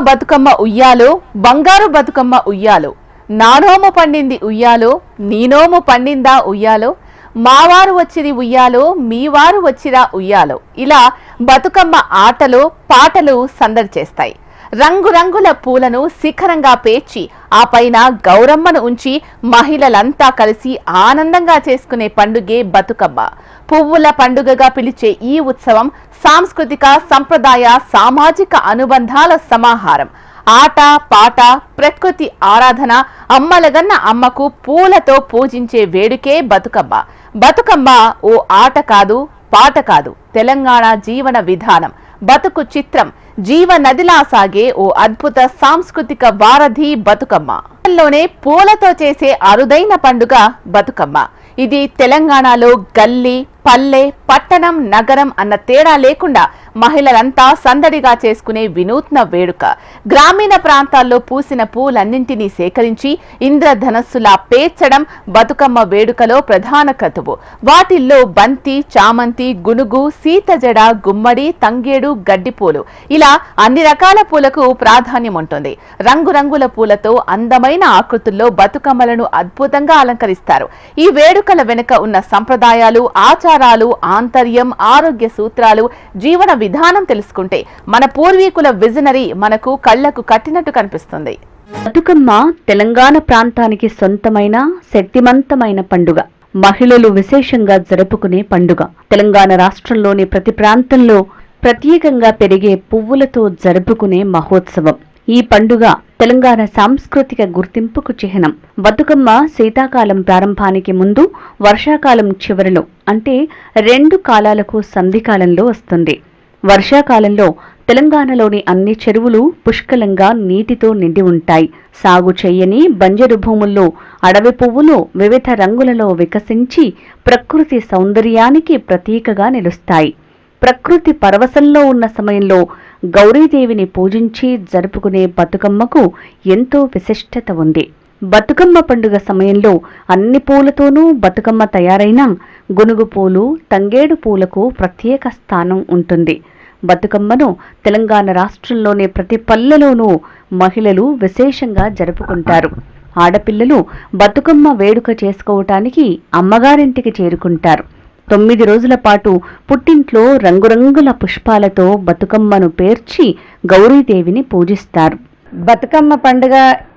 బతుకమ్మ బతుకమ్మ ఉయ్యాలో బంగారు బతుకమ్మ ఉయ్యాలో. నానోము పండింది ఉయ్యాలో నీనోము పండిందా ఉయ్యాలో? మావారు వచ్చిది ఉయ్యాలో మీవారు వచ్చిరా ఉయ్యాలో. ఇలా బతుకమ్మ ఆటలు పాటలు సందడి చేస్తాయి. రంగురంగుల పూలను శిఖరంగా పేర్చి ఆ పైన గౌరమ్మను ఉంచి మహిళలంతా కలిసి ఆనందంగా చేసుకునే పండుగే బతుకమ్మ. పువ్వుల పండుగగా పిలిచే ఈ ఉత్సవం సాంస్కృతిక సంప్రదాయ సామాజిక అనుబంధాల సమాహారం. ఆట పాట ప్రకృతి ఆరాధన అమ్మలగన్న అమ్మకు పూలతో పూజించే వేడుకే బతుకమ్మ. బతుకమ్మ ఓ ఆట కాదు పాట కాదు తెలంగాణ జీవన విధానం. బతుకు చిత్రం జీవ నదిలా సాగే ఓ అద్భుత సాంస్కృతిక వారధి బతుకమ్మ. లోనే పూలతో చేసే అరుదైన పండుగ బతుకమ్మ. ఇది తెలంగాణలో గల్లీ పల్లె పట్టణం నగరం అన్న తేడా లేకుండా మహిళలంతా సందడిగా చేసుకునే వినూత్న వేడుక. గ్రామీణ ప్రాంతాల్లో పూసిన పూలన్నింటినీ సేకరించి ఇంద్రధనస్సులా పేర్చడం బతుకమ్మ వేడుకలో ప్రధాన క్రతువు వాటిల్లో బంతి చామంతి గునుగు సీతజడ గుమ్మడి తంగేడు గడ్డిపూలు. ఇలా అన్ని రకాల పూలకు ప్రాధాన్యం ఉంటుంది. రంగురంగుల పూలతో అందమైన ఆకృతుల్లో బతుకమ్మలను అద్భుతంగా అలంకరిస్తారు. ఈ వేడుకల వెనుక ఉన్న సంప్రదాయాలు ఆచార ఆచారాలు ఆంతర్యం ఆరోగ్య సూత్రాలు జీవన విధానం తెలుసుకుంటే మన పూర్వీకుల విజనరీ మనకు కళ్ళకు కట్టినట్టు కనిపిస్తుంది. బతుకమ్మ తెలంగాణ ప్రాంతానికి సొంతమైన శక్తిమంతమైన పండుగ. మహిళలు విశేషంగా జరుపుకునే పండుగ. తెలంగాణ రాష్ట్రంలోని ప్రతి ప్రాంతంలో ప్రత్యేకంగా పెరిగే పువ్వులతో జరుపుకునే మహోత్సవం. ఈ పండుగ తెలంగాణ సాంస్కృతిక గుర్తింపుకు చిహ్నం. బతుకమ్మ శీతాకాలం ప్రారంభానికి ముందు వర్షాకాలం చివరిలో అంటే రెండు కాలాలకు సంధికాలంలో వస్తుంది. వర్షాకాలంలో తెలంగాణలోని అన్ని చెరువులు పుష్కలంగా నీటితో నిండి ఉంటాయి. సాగు చెయ్యని బంజరు భూముల్లో అడవి పువ్వులు వివిధ రంగులలో వికసించి ప్రకృతి సౌందర్యానికి ప్రతీకగా నిలుస్తాయి. ప్రకృతి పరవశంలో ఉన్న సమయంలో గౌరీదేవిని పూజించి జరుపుకునే బతుకమ్మకు ఎంతో విశిష్టత ఉంది. బతుకమ్మ పండుగ సమయంలో అన్ని పూలతోనూ బతుకమ్మ తయారైన గునుగు పూలు తంగేడు పూలకు ప్రత్యేక స్థానం ఉంటుంది. బతుకమ్మను తెలంగాణ రాష్ట్రంలోని ప్రతి పల్లెలోనూ మహిళలు విశేషంగా జరుపుకుంటారు. ఆడపిల్లలు బతుకమ్మ వేడుక చేసుకోవటానికి అమ్మగారింటికి చేరుకుంటారు. తొమ్మిది రోజుల పాటు పుట్టింట్లో రంగురంగుల పుష్పాలతో బతుకమ్మను పేర్చి గౌరీదేవిని పూజిస్తారు. బతుకమ్మ పండుగ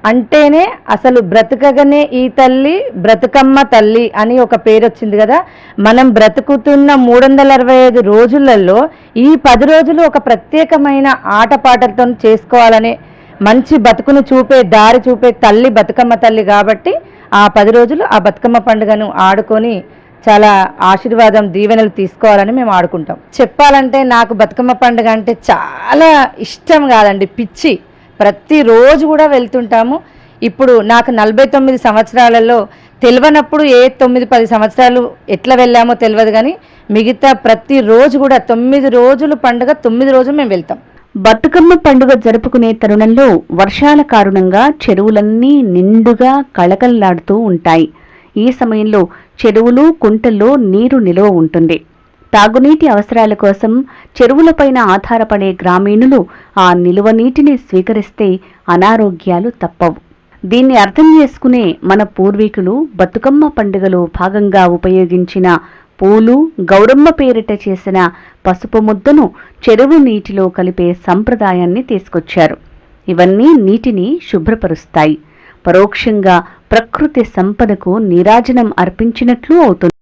అంటేనే అసలు బ్రతకగానే ఈ తల్లి బ్రతుకమ్మ తల్లి అని ఒక పేరు వచ్చింది కదా. మనం బ్రతుకుతున్న మూడు వందల అరవై ఐదు రోజులలో ఈ పది రోజులు ఒక ప్రత్యేకమైన ఆటపాటలతో చేసుకోవాలనే మంచి బతుకును చూపే దారి చూపే తల్లి బతుకమ్మ తల్లి కాబట్టి ఆ పది రోజులు ఆ బతుకమ్మ పండుగను ఆడుకొని చాలా ఆశీర్వాదం దీవెనలు తీసుకోవాలని మేము ఆడుకుంటాం. చెప్పాలంటే నాకు బతుకమ్మ పండుగ అంటే చాలా ఇష్టం కాదండి పిచ్చి. ప్రతిరోజు కూడా వెళ్తుంటాము. ఇప్పుడు నాకు నలభై తొమ్మిది సంవత్సరాలలో తెలియనప్పుడు ఏ తొమ్మిది పది సంవత్సరాలు ఎట్లా వెళ్ళామో తెలియదు కానీ మిగతా ప్రతిరోజు కూడా తొమ్మిది రోజులు పండుగ తొమ్మిది రోజులు మేము వెళ్తాం. బతుకమ్మ పండుగ జరుపుకునే తరుణంలో వర్షాల కారణంగా చెరువులన్నీ నిండుగా కళకళలాడుతూ ఉంటాయి. ఈ సమయంలో చెరువులు కుంటల్లో నీరు నిలువ ఉంటుంది. తాగునీటి అవసరాల కోసం చెరువులపైన ఆధారపడే గ్రామీణులు ఆ నిలువ నీటిని స్వీకరిస్తే అనారోగ్యాలు తప్పవు. దీన్ని అర్థం చేసుకునే మన పూర్వీకులు బతుకమ్మ పండుగలో భాగంగా ఉపయోగించిన పూలు గౌరమ్మ పేరిట చేసిన పసుపు ముద్దను చెరువు నీటిలో కలిపే సంప్రదాయాన్ని తీసుకొచ్చారు. ఇవన్నీ నీటిని శుభ్రపరుస్తాయి. పరోక్షంగా ప్రకృతి సంపదకు నీరాజనం అర్పించినట్లు అవుతుంది.